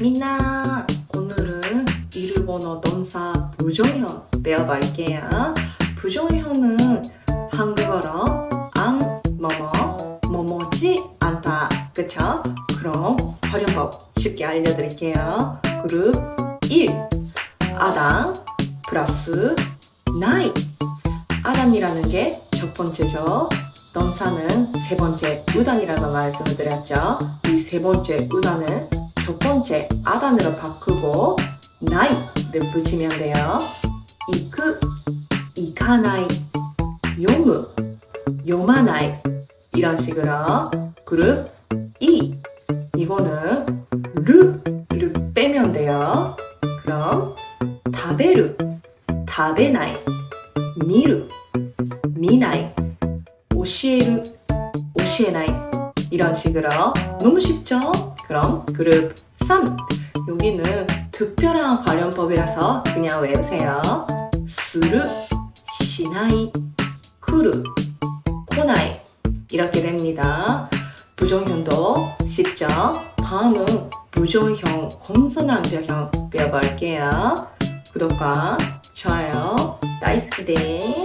민나 오늘은 일본어 동사 부정형 배워볼게요. 부정형은 한국어로 안 뭐뭐 뭐뭐지 않다 그쵸? 그럼 활용법 쉽게 알려드릴게요. 그룹 1 아단 플러스 나이 아단이라는 게 첫 번째죠. 동사는 세 번째 우단이라고 말씀을 드렸죠. 이 세 번째 우단을 첫 번째 아단으로 바꾸고 나이를 붙이면 돼요. 이크, 이카나이, 요무, 요마나이 이런 식으로 그룹 이 이거는 르를 빼면 돼요. 그럼 타베르, 타베나이, 미르, 미나이, 오시에르, 오시에나이 이런 식으로 너무 쉽죠? 그럼 그룹 3 여기는 특별한 발음법이라서 그냥 외우세요. 수르, 시나이, 쿠르, 코나이 이렇게 됩니다. 부정형도 쉽죠? 다음은 부정형, 건선남표형 배워볼게요. 구독과 좋아요, 미나 바이바이